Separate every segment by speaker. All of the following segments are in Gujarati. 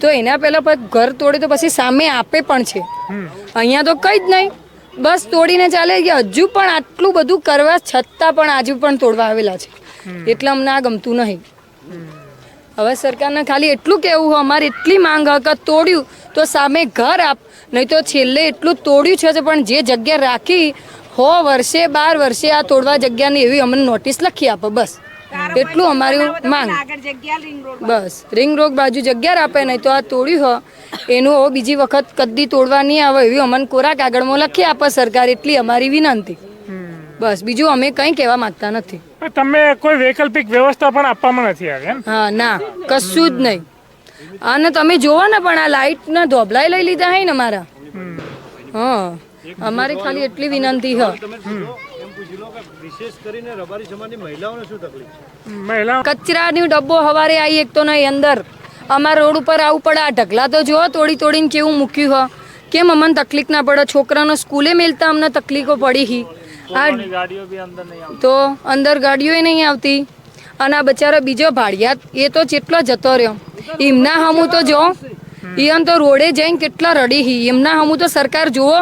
Speaker 1: તો એના પહેલાં પણ ઘર તોડે તો પછી સામે આપે પણ છે. અહીંયા તો કંઈ જ નહીં. બસ તોડીને ચાલે કે હજુ પણ આટલું બધું કરવા છતાં પણ આજુ પણ તોડવા આવેલા છે. એટલે અમને આ ગમતું નહીં. હવે સરકારને ખાલી એટલું કહેવું અમારે એટલી માંગ હકત તોડ્યું તો સામે ઘર આપ. નહીં તો છેલ્લે એટલું તોડ્યું છે પણ જે જગ્યા રાખી હો વર્ષે બાર વર્ષે આ તોડવા જગ્યાની એવી અમને નોટિસ લખી આપો બસ. એટલું અમારી માંગ. બસ. રિંગ રોડ બાજુ જગ્યા આપે નહીં તો આ તોડ્યું હો એનું હવે બીજી વખત કદી તોડવા નહીં આવે એવી અમને કોરા કાગળમાં લખી આપે સરકાર એટલી અમારી વિનંતી. બસ. બીજું અમે કંઈ કહેવા માંગતા નથી.
Speaker 2: તમે કોઈ વૈકલ્પિક વ્યવસ્થા પણ આપવામાં નથી આવી એમ?
Speaker 1: હા ના કશું જ નહીં. અને તમે જોવો ને પણ આ લાઇટના ધોબલાઈ લઈ લીધા હે ને અમારા. હા અમારી ખાલી એટલી વિનંતી હ. કચરાની ડબ્બો હવારે આવી એક તો નહીં અંદર. અમારા રોડ ઉપર આવું પડે આ ઢગલા તો જો તોડી તોડીને કેવું મૂક્યું હ. કેમ અમને તકલીફ ના પડે? છોકરાનો સ્કૂલે મેલતા અમને તકલીફો પડી હી. તો અંદર ગાડીઓ નહીં આવતી. અને આ બચારો બીજો ભાડિયાત એ તો જેટલો જતો રહ્યો. એમના હમું તો જો ઈયન તો રોડે જઈને કેટલા રડી હી. એમના હમું તો સરકાર જુઓ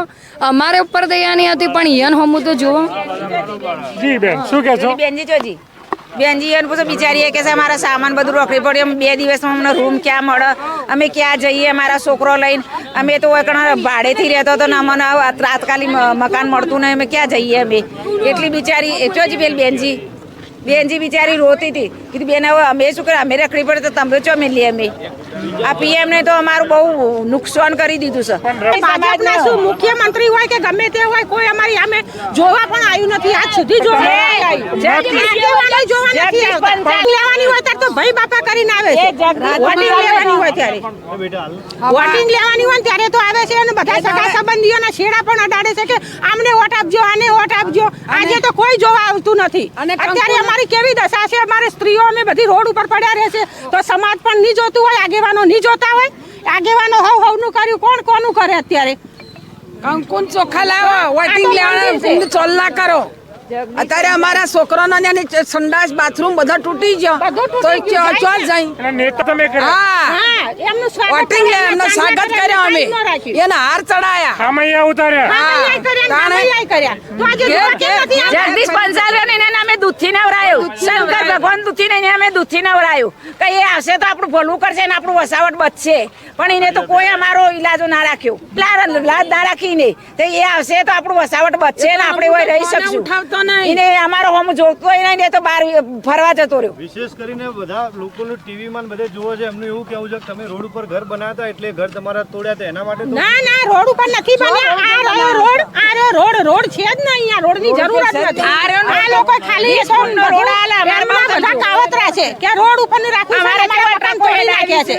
Speaker 1: અમારે ઉપર દયા નહીં હતી પણ ઈયન હમું તો જુઓ.
Speaker 2: જી બેન શું કહે છો?
Speaker 3: બેનજી જોજી. બેનજી એને પછી બિચારીએ કે છે મારા સામાન બધું રોકડી પડ્યું. એમ બે દિવસમાં અમને રૂમ ક્યાં મળે? અમે ક્યાં જઈએ? અમારા છોકરો લઈને. અમે તો ભાડેથી રહેતો હતો ને અમને તાત્કાલિક મકાન મળતું નહીં. અમે ક્યાં જઈએ અમે? એટલી બિચારી, એ જોજી બેલ બેનજી. બેનજી બિચારી રોતી હતી. કીધું બેન હવે અમે શું કરે અમે રખડી પડે તો તમે ચો મેલી અમે. આ પીએમ ને તો અમારું બહુ નુકસાન કરી દીધું છે.
Speaker 4: ભાજપના શું મુખ્યમંત્રી હોય કે ગમે તે હોય કોઈ અમારી અમે જોવા પણ આવ્યું નથી. આજ સુધી જોવા. લેવાની હોય ત્યારે તો ભાઈ બાપા કરીને આવે છે. વોટિંગ લેવાની હોય. ત્યારે. વોટિંગ લેવાની હોય ત્યારે તો આવે છે અને બધા સગા સંબંધીઓના છેડા પણ અડાડે છે કે આમને વોટ આપજો આને વોટ આપજો. આજે તો કોઈ જોવા આવતું નથી. અત્યારે અમારી કેવી દશા છે? અમારે સ્ત્રીઓ અમે બધી રોડ ઉપર પડ્યા રહે છે. તો સમાજ પણ નહીં જોતું હોય આગેવાનો નહીં જોતા હોય. આગેવાનો હવ હવનું કર્યું. કોણ કોનું કરે અત્યારે?
Speaker 5: કંકુન ચોખા લાવો વોટિંગ લેવાના ચોલ્લા કરો. અત્યારે અમારા છોકરાનો ને સંડાસ બાથરૂમ બધા તૂટી ગયો. તો હા.
Speaker 4: હા એમનું સ્વાગત
Speaker 5: વોટિંગ લે એમનો સ્વાગત
Speaker 4: કર્યો
Speaker 5: અમે.
Speaker 4: ન.
Speaker 5: એના હાર ચડાયા.
Speaker 2: ઉતાર્યા.
Speaker 4: કર્યા?
Speaker 3: જગદીશ એને અમે દૂધથી નવરાયું. શંકર ભગવાન દૂધથી નહીં અમે દૂધથી નવરાયું. કે એ આવશે તો આપણું ભલું કરશે ને આપણું વસાવટ બચશે. પણ એને તો કોઈ અમારો ઈલાજો ના રાખ્યો. લાજ ના રાખીને. તો એ આવશે તો આપણું વસાવટ બચશે ને આપણે રહી શકશું.
Speaker 5: ઉઠાવતો નહીં.
Speaker 3: એને અમારો હોમ જોતો નહીં ને તો બહાર ફરવા જતો રહ્યો.
Speaker 6: વિશેષ કરીને બધા લોકોનું ટીવીમાં બધે જોવે છે એમનું એવું કેવું છે કે તમે રોડ ઉપર ઘર બનાવતા એટલે ઘર તમારા તોડ્યા હતા એના માટે
Speaker 4: ના ના રોડ ઉપર નથી બન્યા. આ રહ્યો રોડ આ રહ્યો રોડ રોડ છે જ નહીં અહીંયા. રોડની જરૂર જ નથી.
Speaker 3: આ રહ્યો
Speaker 4: આ લોકો ખાલી
Speaker 3: રોડ આલા અમારે
Speaker 4: બધા કાવતરા છે. કે રોડ ઉપર રાખવું છે,
Speaker 3: અમારે
Speaker 4: મકાન તોડી નાખ્યા છે.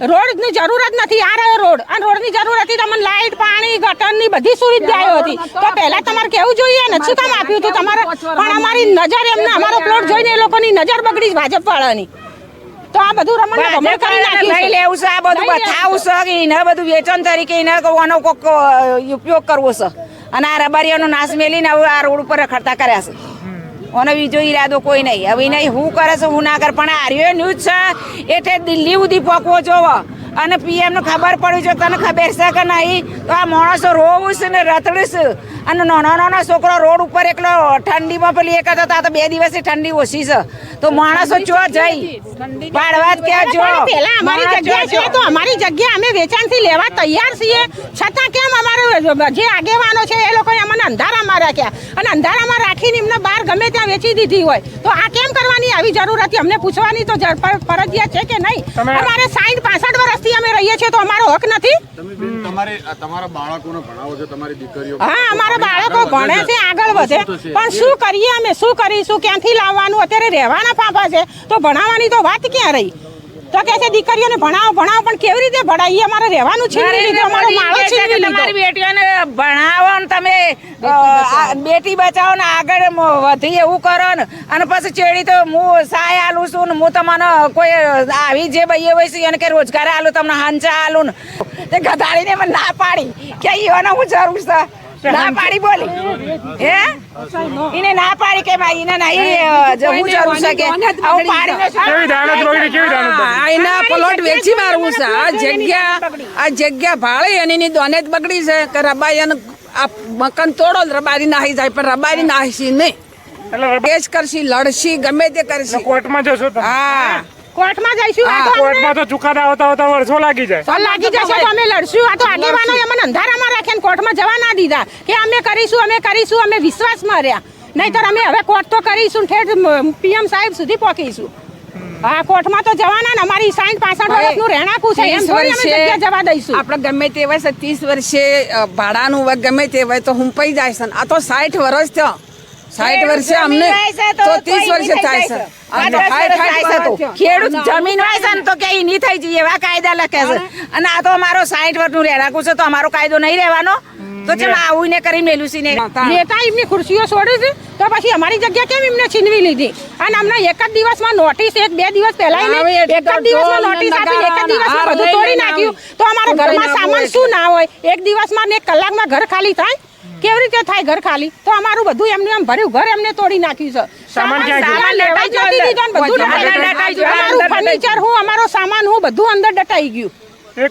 Speaker 4: રોડની જરૂર જ નથી આ રહ્યો રોડ. આ રોડની જરૂર હતી તમને લાઈટ પાણી ગટરની બધી સુવિધાઓ હતી. તો પહેલા તમારે કેવું જોઈએ ને? શું કામ આપ્યું હતું તમારે? પણ અમારી નજર એમને અમારો પ્લોટ જોઈને એ લોકોની નજર બગડી ભાજપ વાળાની તો આ બધું રમણ ભમણ કરી નાખ્યું
Speaker 3: લઈ લેવું છે? આ બધું બતાવું છે કે એને બધું વેચન તરીકે એને આનો કોક ઉપયોગ કરવો છે. અને આ રબારીઓનો નાશ મેલીને હવે આ રોડ ઉપર રખડતા કર્યા છે. અને બીજો ઈરાદો કોઈ નહીં. હવે નહીં હું કરે છે, હું ના કર, પણ આર્યો ન્યૂઝ છે એટલે દિલ્હી સુધી પહોંચવો જોવો. અને પીએમને ખબર પડી છે તને ખબર છે કે નહીં? તો આ માણસો રોવું છે ને રતડીશ અને નાનો નાનો છોકરો રોડ ઉપર એકલો ઠંડીમાં પેલી એક હતા તો બે દિવસથી ઠંડી ઓછી છે. તો માણસો ચો જઈ પાડવા જ ક્યાં જો?
Speaker 4: પેલા પહેલા અમારી જગ્યા
Speaker 3: જો,
Speaker 4: છે તો અમારી જગ્યા અમે વેચાણથી લેવા તૈયાર છીએ. છતાં કેમ અમારો જે આગેવાનો છે એ લોકોએ અમને અંધારામાં રાખ્યા. અને અંધારામાં રાખીને એમને બહાર ગમે ત્યાં વેચી દીધી હોય. તો આ કેમ કરવાની આવી જરૂર હતી? અમને પૂછવાની તો જર- ફરજિયાત છે કે નહીં? અમારે સાઈઠ પાસઠ વર્ષથી અમે રહીએ છીએ તો અમારો હક નથી.
Speaker 7: તમારે તમારા બાળકોને ભણાવો છો તમારી દીકરીઓ
Speaker 4: હા અમારા બાળકો ભણે છે આગળ વધે. પણ શું કરીએ અમે? શું કરીશું? ક્યાંથી લાવવાનું? અત્યારે રહેવાના ફાંફા છે. તો ભણાવવાની તો વાત ક્યાં રહી? તો કે છે દીકરીઓને ભણાવો ભણાવો પણ કેવી રીતે ભણાવીએ અમારે રહેવાનું છે અમારો માળો
Speaker 3: છે તમારી બેટીઓને ભણાવો ને તમે બેટી બચાવો. ને આગળ વધી એવું કરો ને. અને પછી ચેડી તો હું સાય આલું છું ને હું તમને કોઈ આવી જે ભાઈએ હોય છે એને કે રોજગાર આલું તમને હંચા આલું ને. તે ગધાડીને મને ના પાડી. કે એને હું જરૂર છે. ના પાડી બોલી. હે? એને ના પાડી કે ભાઈ એને નહીં જવું જરૂર છે કે આવું પાડીને
Speaker 2: કેવી દાનત બગડી કેવી દાનત
Speaker 5: આ એના પ્લોટ વેચી મારવું છે. આ જગ્યા આ જગ્યા ભાડે એની દોને જ બગડી છે કે રબાઈ અને આ મકાન તોડો રબારી નાહી જાય પણ રબારી નાહી નહીં.
Speaker 2: એટલે
Speaker 5: કેસ કરશી લડશી ગમે તે કરશી.
Speaker 2: કોર્ટમાં જશો
Speaker 5: હા.
Speaker 4: કોર્ટમાં જઈશું આ તો
Speaker 2: કોર્ટમાં તો ચુકાદા આવતા આવતા વર્ષો લાગી જાય.
Speaker 4: લાગી જશે તો અમે લડશું. આ તો આગેવાનો અમને અંધારામાં રાખીને કોર્ટમાં જવા ના દીધા કે અમે કરીશું અમે કરીશું અમે વિશ્વાસમાં રહ્યા. નહીતર અમે હવે કોર્ટ તો કરીશું ઠેઠ પીએમ સાહેબ સુધી પહોંચીશું. હા કોર્ટમાં તો જવાના ને અમારી સાઈઠ પાસઠ વર્ષનું રહેણાંકું છે એમ
Speaker 5: ત્રીસ
Speaker 4: થોડી અમે જગ્યા જવા દઈશું.
Speaker 5: આપણે ગમે તે હોય છે ત્રીસ વર્ષે ભાડાનું હોય ગમે તે હોય તો હું પઈ જાય છે આ તો સાઠ વર્ષ થયો. સાઠ વર્ષે અમને
Speaker 3: જમીન
Speaker 5: તો
Speaker 3: તો
Speaker 5: ત્રીસ વર્ષે થાય છે. આ
Speaker 3: પાંચ
Speaker 5: તો
Speaker 3: વર્ષ. ખેડૂત જમીન હોય છે ને તો કે નહીં થઈ જઈએ એવા કાયદા લખે છે. અને આ તો અમારો સાઠ વર્ષનું રહેણાંકું છે તો અમારો કાયદો નહીં રહેવાનો. તો ચમ આવું ને કરી મેલું છે ને
Speaker 4: નેતા એમની ખુરશીઓ છોડે છે તો પછી અમારી જગ્યા કેમ એમને છીનવી લીધી? અને અમને એક જ દિવસમાં નોટિસ એક બે દિવસ પહેલા એક જ દિવસમાં નોટિસ આપી એક જ દિવસમાં બધું તોડી નાખ્યું. તો અમારા ઘરમાં સામાન શું ના હોય? એક દિવસમાં ને એક કલાકમાં ઘર ખાલી થાય? કેવી રીતે થાય ઘર ખાલી? તો અમારું બધું એમને એમ ભર્યું ઘર એમને તોડી નાખ્યું છે.
Speaker 2: સામાન ક્યાં ગયો?
Speaker 4: સામાન લેવા જ નથી દીધો બધું
Speaker 5: સામાન
Speaker 4: લટાઈ
Speaker 5: લટાઈ
Speaker 4: ગયું.
Speaker 5: ગયું.
Speaker 4: અમારું ફર્નિચર હું અમારો સામાન હું બધું અંદર દટાઈ ગયું.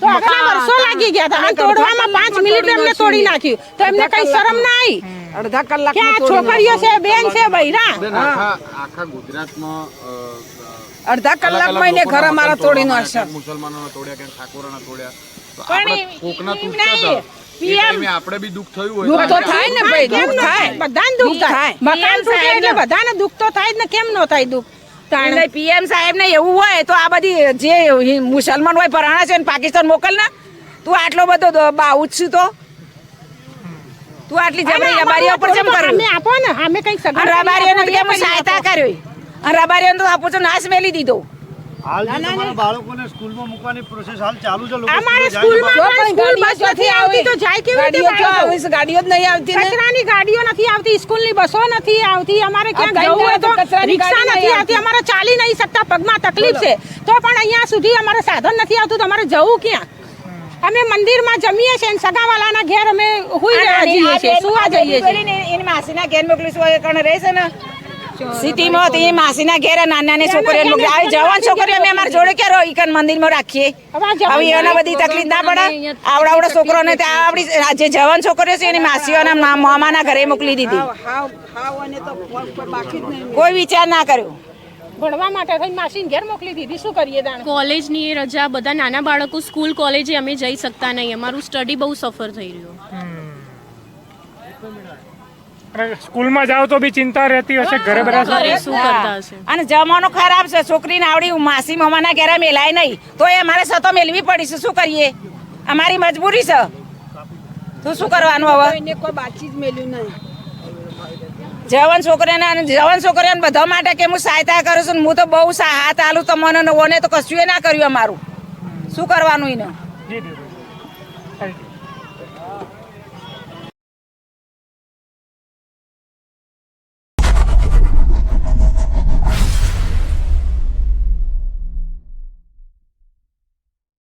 Speaker 4: તો આટલા વર્ષો લાગી ગયા હતા. અને તોડવામાં પાંચ મિનિટ એમને તોડી નાખ્યું. તો એમને કઈ શરમ ના આવી
Speaker 5: અડધા કલાક
Speaker 4: કે છોકરીઓ છે બેન છે બૈરા?
Speaker 7: બેન, આખા ગુજરાતમાં
Speaker 5: અડધા કલાકમાં એને ઘર અમારા તોડી
Speaker 7: આવ્યા, મુસલમાનોના તોડ્યા કે ઠાકોરોના તોડ્યા.
Speaker 4: પણ
Speaker 7: કોકના તૂટતા આપણે બી દુઃખ થયું હોય
Speaker 5: દુઃખ તો થાય ને ભાઈ દુઃખ થાય.
Speaker 4: બધાને દુઃખ થાય. મકાન તૂટે એટલે બધાને દુઃખ તો થાય જ ને કેમ ન થાય દુઃખ?
Speaker 3: પીએમ સાહેબ ને એવું હોય તો આ બધી જે મુસલમાન હોય પરાણા છે ને પાકિસ્તાન મોકલ ને. તું આટલો બધો બાઉચ છું તો. તું આટલી જબરી રબારીઓ પર કેમ
Speaker 4: કરો? આપો ને અમે કંઈક સગવડ
Speaker 3: અને રબારીઓને કેમ સહાયતા કર્યો અને રબારીઓને તો આપું છું નાશ મેલી દીધો.
Speaker 6: હાલ જે તમારા બાળકોને સ્કૂલમાં મૂકવાની પ્રોસેસ હાલ ચાલુ છે લોકો
Speaker 4: અમારે
Speaker 6: સ્કૂલે જાય છે.
Speaker 4: સ્કૂલમાં સ્કૂલ બસ નથી આવતી તો જાય કેવી રીતે
Speaker 5: ગાડીઓ ક્યાં જ નહીં આવતી
Speaker 4: કચરાની ગાડીઓ નથી આવતી સ્કૂલની બસો નથી આવતી. અમારે ક્યાંક જવું હોય તો રિક્ષા નથી આવતી. અમારે ચાલી નહીં શકતા પગમાં તકલીફ છે. તો પણ અહીંયા સુધી અમારે સાધન નથી આવતું તો અમારે જવું ક્યાં? અમે મંદિરમાં જમીએ છીએ અને સગાવાલાના ઘેર અમે હુઈ રહ્યા જઈએ છીએ સુવા જઈએ છીએ.
Speaker 3: એની માસીના ઘેર મોકલીશું એ કણ રહેશે ને? સિટીમાં તો એ માસીના ઘેર નાના નાની છોકરીઓ આવી જવાન છોકરીઓ અમે અમારા જોડે ક્યારે ઈકન મંદિરમાં રાખીએ.
Speaker 4: હવે
Speaker 3: હવે એને બધી તકલીફ ના પડે. આવડા આવડા છોકરોને ત્યાં આપણી જે જવાન છોકરીઓ છે એની માસીઓના મામાના ઘરે મોકલી દીધી.
Speaker 5: હાવ હાવ કોઈ બાકી જ નહીં
Speaker 3: કોઈ વિચાર ના કર્યો.
Speaker 4: ભણવા માટે થઈને માસીને ઘેર મોકલી દીધી. શું કરીએ દાણ?
Speaker 8: કોલેજની એ રજા બધા નાના બાળકો સ્કૂલ કોલેજે અમે જઈ શકતા નહીં. અમારું સ્ટડી બહુ સફર થઈ રહ્યું.
Speaker 2: સ્કૂલમાં જાવ તો બી ચિંતા રહેતી હશે ઘરે બધા શું
Speaker 8: કરતા હશે?
Speaker 3: અને જમાનો ખરાબ છે છોકરીને આવડી માસી મમાના ઘરે મેલાય નહીં. તો એ મારે સતો મેલવી પડી છે શું કરીએ? અમારી મજબૂરી છે. તો શું કરવાનું હવે?
Speaker 5: એને કોઈ બાચી જ મેલ્યું નહીં.
Speaker 3: જવાન છોકરાને અને જવાન છોકરાને બધા માટે કે હું સહાયતા કરું છું હું તો બહુ હાથ આલું તમને ઓને તો કશું ના કર્યું અમારું. શું કરવાનું એને